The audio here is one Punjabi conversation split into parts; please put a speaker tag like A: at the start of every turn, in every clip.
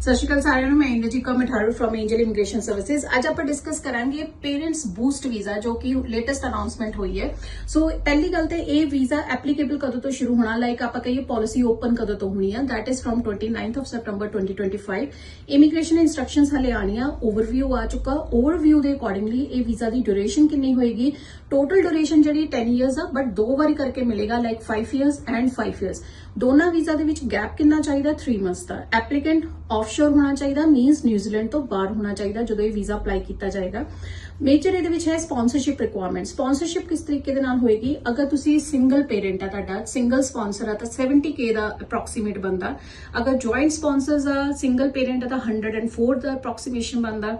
A: ਸਤਿ ਸ਼੍ਰੀ ਅਕਾਲ ਸਾਰਿਆਂ ਨੂੰ, ਮੈਂ Inderjeet Kaur Matharu from Angel Immigration Services ਅੱਜ ਆਪਾਂ ਡਿਸਕਸ ਕਰਾਂਗੇ ਪੇਰੈਂਟਸ ਬੂਸਟ ਵੀਜ਼ਾ ਜੋ ਕਿ ਲੇਟੈਸਟ ਅਨਾਉਂਸਮੈਂਟ ਹੋਈ ਹੈ। ਸੋ ਪਹਿਲੀ ਗੱਲ ਤੇ ਇਹ ਵੀਜ਼ਾ ਐਪਲੀਕੇਬਲ ਕਦੋਂ ਤੋਂ ਸ਼ੁਰੂ ਹੋਣਾ? ਲਾਈਕ ਆਪਾਂ ਕਹੀਏ ਪਾਲਿਸੀ ਓਪਨ ਕਦੋਂ ਤੋਂ ਹੋਣੀ ਹੈ that is from 29th of September 2025 immigration instructions ਹਲੇ ਆਣੀਆਂ ਓਵਰਵਿਊ ਆ ਚੁੱਕਾ। ਓਵਰਵਿਊ ਦੇ ਅਕੋਰਡਿੰਗਲੀ ਇਹ ਵੀਜ਼ਾ ਦੀ ਡਿਊਰੇਸ਼ਨ ਕਿੰਨੀ ਹੋਏਗੀ? ਟੋਟਲ ਡਿਊਰੇਸ਼ਨ ਜਿਹੜੀ 10 ਇਅਰਸ ਆ ਬਟ ਦੋ ਵਾਰੀ ਕਰਕੇ ਮਿਲੇਗਾ ਲਾਈਕ 5 ਇਅਰਸ ਐਂਡ 5 ਇਅਰਸ ਦੋਨਾਂ ਵੀਜ਼ਾ ਦੇ ਵਿੱਚ ਗੈਪ ਕਿੰਨਾ ਚਾਹੀਦਾ? 3 ਮੰਥਸ ਦਾ। ਐਪਲੀਕੈਂਟ ਆਫਸ਼ੋਰ ਹੋਣਾ ਚਾਹੀਦਾ ਮੀਨਸ ਨਿਊਜ਼ੀਲੈਂਡ ਤੋਂ ਬਾਹਰ ਹੋਣਾ ਚਾਹੀਦਾ ਜਦੋਂ ਇਹ ਵੀਜ਼ਾ ਅਪਲਾਈ ਕੀਤਾ ਜਾਏਗਾ। ਮੇਜਰ ਇਹਦੇ ਵਿੱਚ ਹੈ ਸਪਾਂਸਰਸ਼ਿਪ ਰਿਕੁਆਇਰਮੈਂਟ ਸਪਾਂਸਰਸ਼ਿਪ ਕਿਸ ਤਰੀਕੇ ਦੇ ਨਾਲ ਹੋਏਗੀ? ਅਗਰ ਤੁਸੀਂ ਸਿੰਗਲ ਪੇਰੈਂਟ ਆ ਤੁਹਾਡਾ ਸਿੰਗਲ ਸਪਾਂਸਰ ਆ, ਤਾਂ 70k ਦਾ ਅਪਰੋਕਸੀਮੇਟ ਬੰਦਾ ਅਗਰ ਜੁਆਇੰਟ ਸਪਾਂਸਰਸ ਆ ਸਿੰਗਲ ਪੇਰੈਂਟ ਆ, ਤਾਂ 104 ਦਾ ਅਪਰੋਕਸੀਮੇਸ਼ਨ ਬੰਦਾ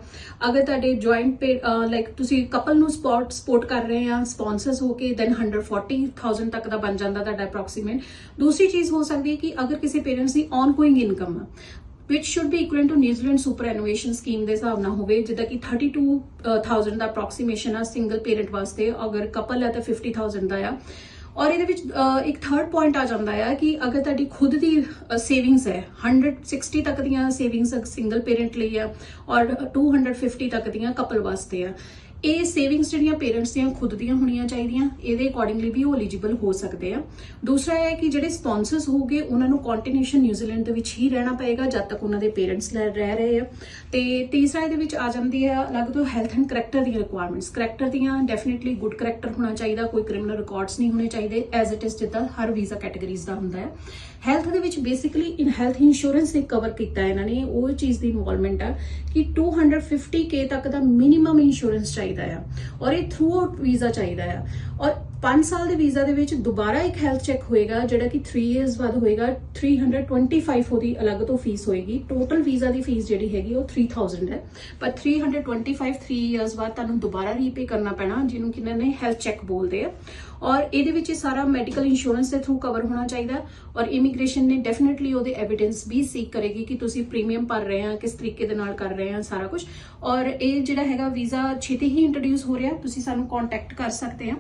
A: ਅਗਰ ਤੁਹਾਡੇ ਜੁਆਇੰਟ ਲਾਈਕ ਤੁਸੀਂ ਕਪਲ ਨੂੰ ਸਪੋਰਟ ਸਪੋਰਟ ਕਰ ਰਹੇ ਆ ਸਪਾਂਸਰਸ ਹੋ ਕੇ ਦੈਨ 140000 ਤੱਕ ਦਾ ਬਣ ਜਾਂਦਾ ਤੁਹਾਡਾ ਅਪਰੋਕਸੀਮੇਟ ਦੂਸਰੀ ਚੀਜ਼ ਹੋ ਸਕਦੀ ਹੈ ਕਿ ਅਗਰ ਕਿਸੇ ਪੇਰੈਂਟਸ ਦੀ ਆਨਗੋਇੰਗ ਇਨਕਮ ਆ which should be equivalent to New Zealand superannuation scheme ਦੇ ਹਿਸਾਬ ਨਾਲ ਹੋਵੇ, ਜਿੱਦਾਂ ਕਿ 32000 ਦਾ ਅਪਰੋਕਸੀਮੇਸ਼ਨ ਆ ਸਿੰਗਲ ਪੇਰੈਂਟ ਵਾਸਤੇ, ਅਗਰ ਕਪਲ ਹੈ ਤਾਂ 50000 ਦਾ ਆ। ਔਰ ਇਹਦੇ ਵਿੱਚ ਇੱਕ ਥਰਡ ਪੁਆਇੰਟ ਆ ਜਾਂਦਾ ਆ ਕਿ ਅਗਰ ਤੁਹਾਡੀ ਖੁਦ ਦੀ ਸੇਵਿੰਗਸ ਹੈ 160 ਤੱਕ ਦੀਆਂ ਸੇਵਿੰਗਸ ਸਿੰਗਲ ਪੇਰੈਂਟ ਲਈ ਆ, ਔਰ 250 ਤੱਕ ਦੀਆਂ ਕਪਲ ਵਾਸਤੇ ਆ ਇਹ ਸੇਵਿੰਗਸ ਜਿਹੜੀਆਂ ਪੇਰੈਂਟਸ ਦੀਆਂ ਖੁਦ ਦੀਆਂ ਹੋਣੀਆਂ ਚਾਹੀਦੀਆਂ, ਇਹਦੇ ਅਕੋਰਡਿੰਗਲੀ ਵੀ ਉਹ ਐਲੀਜੀਬਲ ਹੋ ਸਕਦੇ ਆ। ਦੂਸਰਾ ਇਹ ਹੈ ਕਿ ਜਿਹੜੇ ਸਪਾਂਸਰਸ ਹੋਗੇ ਉਹਨਾਂ ਨੂੰ ਕੰਟੀਨਿਊਸ਼ਨ ਨਿਊਜ਼ੀਲੈਂਡ ਦੇ ਵਿੱਚ ਹੀ ਰਹਿਣਾ ਪਏਗਾ, ਜਦ ਤੱਕ ਉਹਨਾਂ ਦੇ ਪੇਰੈਂਟਸ ਰਹਿ ਰਹੇ ਆ। ਤੇ ਤੀਸਰਾ ਇਹਦੇ ਵਿੱਚ ਆ ਜਾਂਦੀ ਹੈ ਅਲੱਗ ਤੋਂ ਹੈਲਥ ਐਂਡ ਕਰੈਕਟਰ ਦੀਆਂ ਰਿਕੁਆਇਰਮੈਂਟਸ ਕਰੈਕਟਰ ਦੀਆਂ ਡੈਫੀਨਿਟਲੀ ਗੁੱਡ ਕਰੈਕਟਰ ਹੋਣਾ ਚਾਹੀਦਾ, ਕੋਈ ਕ੍ਰਿਮੀਨਲ ਰਿਕਾਰਡਸ ਨਹੀਂ ਹੋਣੇ ਚਾਹੀਦੇ ਐਜ਼ ਇਟ ਇਜ਼ ਜਿੱਦਾਂ ਹਰ ਵੀਜ਼ਾ ਕੈਟਾਗਰੀਜ਼ ਦਾ ਹੁੰਦਾ ਹੈ। ਹੈਲਥ ਦੇ ਵਿੱਚ ਬੇਸਿਕਲੀ ਇਨ ਹੈਲਥ ਇੰਸ਼ੋਰੈਂਸ ਦੇ ਕਵਰ ਕੀਤਾ ਇਹਨਾਂ ਨੇ, ਉਹ ਚੀਜ਼ ਦੀ ਇਨਵੋਲਵਮੈਂਟ ਆ ਕਿ 250k ਤੱਕ ਦਾ ਮਿਨੀਮਮ ਇੰਸ਼ੋਰੈਂਸ ਚਾਹੀਦਾ ਆ। ਔਰ ਇਹ ਥਰੂ ਆਊਟ ਵੀਜ਼ਾ ਚਾਹੀਦਾ ਆ। ਔਰ 5 ਸਾਲ ਦੇ ਵੀਜ਼ਾ ਦੇ ਵਿੱਚ ਦੁਬਾਰਾ ਇੱਕ ਹੈਲਥ ਚੈੱਕ ਹੋਏਗਾ, ਜਿਹੜਾ ਕਿ 3 ਇਅਰਸ ਬਾਅਦ ਹੋਏਗਾ 325 ਉਹਦੀ ਅਲੱਗ ਤੋਂ ਫੀਸ ਹੋਏਗੀ। ਟੋਟਲ ਵੀਜ਼ਾ ਦੀ ਫੀਸ ਜਿਹੜੀ ਹੈਗੀ ਉਹ 3000 ਹੈ। ਪਰ 325 3 ਇਅਰਸ ਬਾਅਦ ਤੁਹਾਨੂੰ ਦੁਬਾਰਾ ਰੀਪੇ ਕਰਨਾ ਪੈਣਾ, ਜਿਹਨੂੰ ਕਿਨਾਂ ਨੇ ਹੈਲਥ ਚੈੱਕ ਬੋਲਦੇ ਆ। ਔਰ ਇਹਦੇ ਵਿੱਚ ਇਹ ਸਾਰਾ ਮੈਡੀਕਲ ਇੰਸ਼ੋਰੈਂਸ ਦੇ ਥਰੂ ਕਵਰ ਹੋਣਾ ਚਾਹੀਦਾ। ਔਰ ਇਮੀਗ੍ਰੇਸ਼ਨ ਨੇ ਡੈਫੀਨਿਟਲੀ ਉਹਦੇ ਐਵੀਡੈਂਸ ਵੀ ਸੀਕ ਕਰੇਗੀ ਕਿ ਤੁਸੀਂ ਪ੍ਰੀਮੀਅਮ ਭਰ ਰਹੇ ਆ, ਕਿਸ ਤਰੀਕੇ ਦੇ ਨਾਲ ਕਰ ਰਹੇ ਆ, ਸਾਰਾ ਕੁਝ ਔਰ ਇਹ ਜਿਹੜਾ ਹੈਗਾ ਵੀਜ਼ਾ ਛੇਤੀ ਹੀ ਇੰਟਰੋਡਿਊਸ ਹੋ ਰਿਹਾ, ਤੁਸੀਂ ਸਾਨੂੰ ਕੰਟੈਕਟ ਕਰ ਸਕਦੇ ਆ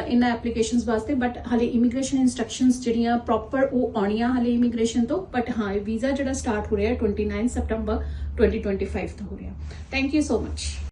A: ਇਹਨਾਂ ਐਪਲੀਕੇਸ਼ਨਸ ਵਾਸਤੇ ਬਟ ਹਲੇ ਇਮੀਗ੍ਰੇਸ਼ਨ ਇਨਸਟਰਕਸ਼ਨਸ ਜਿਹੜੀਆਂ ਪ੍ਰੋਪਰ ਉਹ ਆਉਣੀਆਂ ਹਲੇ ਇਮੀਗ੍ਰੇਸ਼ਨ ਤੋਂ ਬਟ ਹਾਂ ਵੀਜ਼ਾ ਜਿਹੜਾ ਸਟਾਰਟ ਹੋ ਰਿਹਾ 29 ਸਤੰਬਰ 2025 ਤੋਂ ਹੋ ਰਿਹਾ। Thank you so much